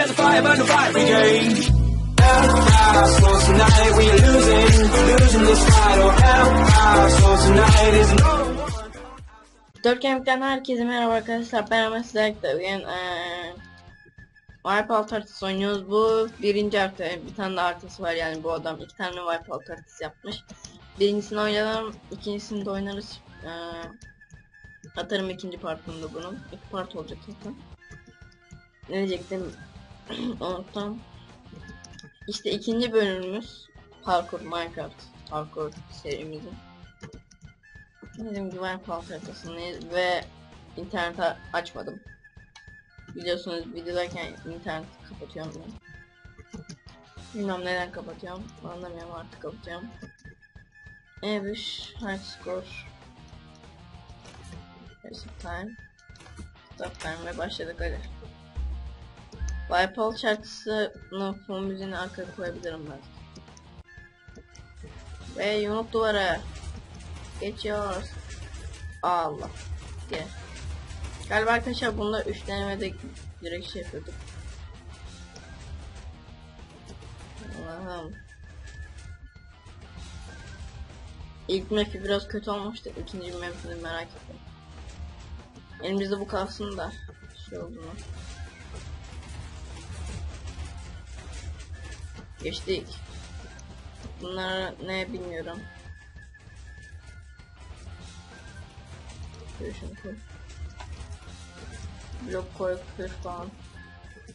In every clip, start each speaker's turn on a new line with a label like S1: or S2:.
S1: There's a fire, burn the fire brigade. Empire, so tonight we losing, losing this fight. Oh, Empire, so tonight is no one.
S2: Dört kemikten herkese merhaba arkadaşlar. Ben Ahmet Sizlerle bugün eee Wipeout haritası oynuyoruz. Bu birinci harita. Bir tane de haritası var yani bu adam. iki tane Wipeout haritası yapmış. Birincisini oynadım. ikincisini de oynarız. Eee atarım ikinci partında bunun. İki part olacak zaten. Ne diyecektim? Unuttum. İşte ikinci bölümümüz Parkour Minecraft Parkour serimizin. Gibi Wipeout haritasını ve interneti açmadım. Biliyorsunuz videodayken internet kapatıyorum ben. Bilmem neden kapatıyorum. Anlamıyorum artık kapatıyorum. E5 high score Reset time Stop time ve başladık hadi. Wipeout şarkısını fon müziğini arkaya koyabilirim ben. Ve yumruk duvara. Geçiyoruz. Allah. Gel. Galiba arkadaşlar bunda 3 denemede direkt şey yapıyorduk. Allah'ım. İlk map'i biraz kötü olmuştu. İkinci map'ini merak ettim. Elimizde bu kalsın da şey oldu mu? Geçtik. Bunlar ne bilmiyorum. Koy. Blok koy kır falan.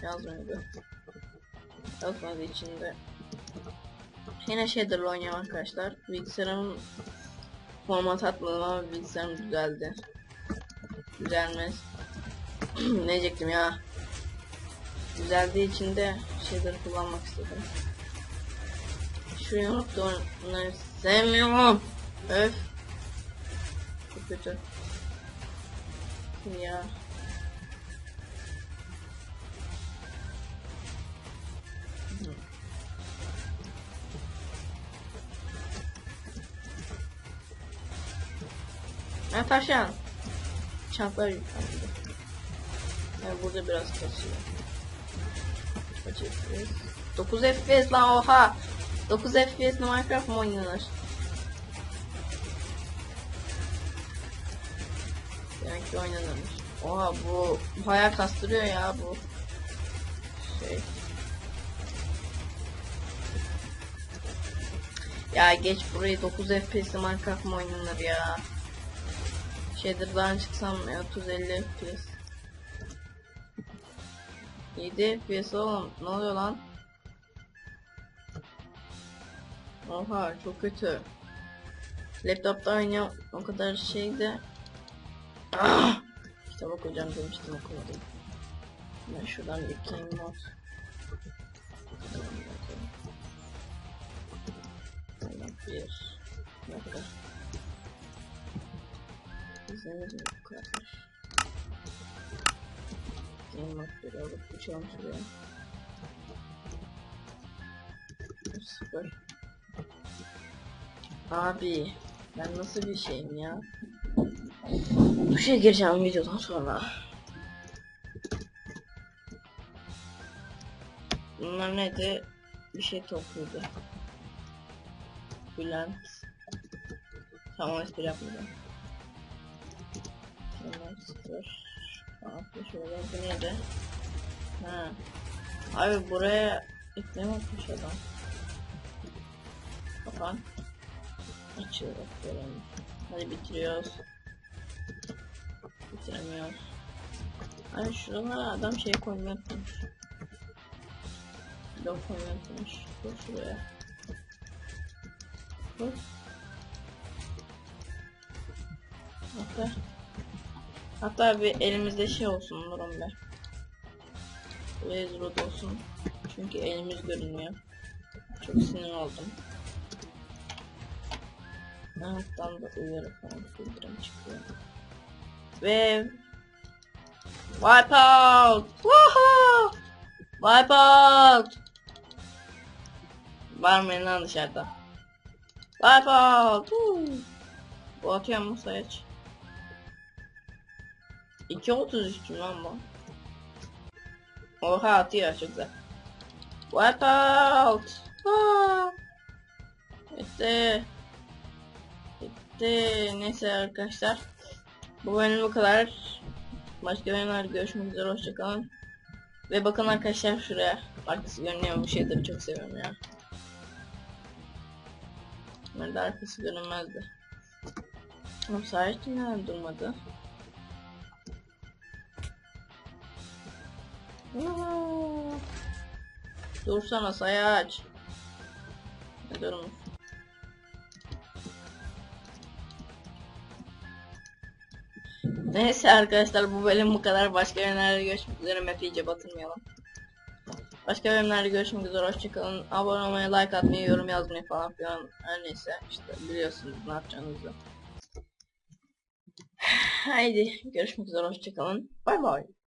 S2: Yazmıyordu. Yazmadı içinde. Yine shader'la oynuyorum arkadaşlar. Bilgisayarım format atmadım ama bilgisayarım düzeldi. Düzelmez. ne diyecektim ya. Düzeldiği için de shader kullanmak istedim. Unuttum. Bunları sevmiyorum. Öf. Çok kötü. Ya. Ha taşan. Çanklar yüklendi. Yani burada biraz kasıyor. Kaç FPS? 9 FPS lan oha. 9 FPS Minecraft mı oynanır? Demek ki oynanırmış. Oha bu bayağı kastırıyor ya bu. Şey. Ya geç burayı 9 FPS Minecraft mı oynanır ya? Shader'dan çıksam 30-50 FPS. 7 FPS oğlum ne oluyor lan? Oha çok kötü. Laptopta oynuyor o kadar şeydi. Ah! Kitap okuyacağım demiştim okumadım. Ben şuradan game mod. Bir dakika. İzlemez mi bu kadar? Game mod bir alıp uçalım şuraya. Sıfır. Abi ben nasıl bir şeyim ya? Duşa gireceğim videodan sonra. Bunlar neydi? Bir şey topluyordu. Bülent. Tamam espri yapmayacağım. Tamam sıfır. Altı şöyle bu neydi? Ha. Abi buraya ekleme atmış adam. Kapan. Açıyoruz böyle. Hadi bitiriyoruz. Bitiremiyoruz. Hani şuralara adam şey koymayı unutmuş. Blok koymayı. Dur şuraya. Dur. Hatta Hatta bir elimizde şey olsun durum be. Blaze rod olsun. Çünkü elimiz görünmüyor. Çok sinir oldum. Alttan da uyarı falan bildirim çıkıyor. Ve Wipeout! Woohoo! Wipeout! Var mı lan dışarıda? Wipeout! Woo! Bu atıyor mu sayaç? 2.33 lan bu. Oha atıyor çok güzel. Wipeout. Aa. Bitti. Bitti. Neyse arkadaşlar. Bu bölüm bu kadar. Başka bölümlerde görüşmek üzere. Hoşçakalın. Ve bakın arkadaşlar şuraya. Arkası görünüyor bu şeyleri çok seviyorum ya. Nerede arkası görünmezdi. Ama sahiçte neden durmadı? Dursana sayaç. Ne durmuş? Neyse arkadaşlar bu bölüm bu kadar. Başka bölümlerde görüşmek üzere. Map iyice batırmayalım. Başka bölümlerde görüşmek üzere. Hoşçakalın. Abone olmayı, like atmayı, yorum yazmayı falan filan. Her neyse işte biliyorsunuz ne yapacağınızı. Haydi görüşmek üzere. Hoşçakalın. Bay bay.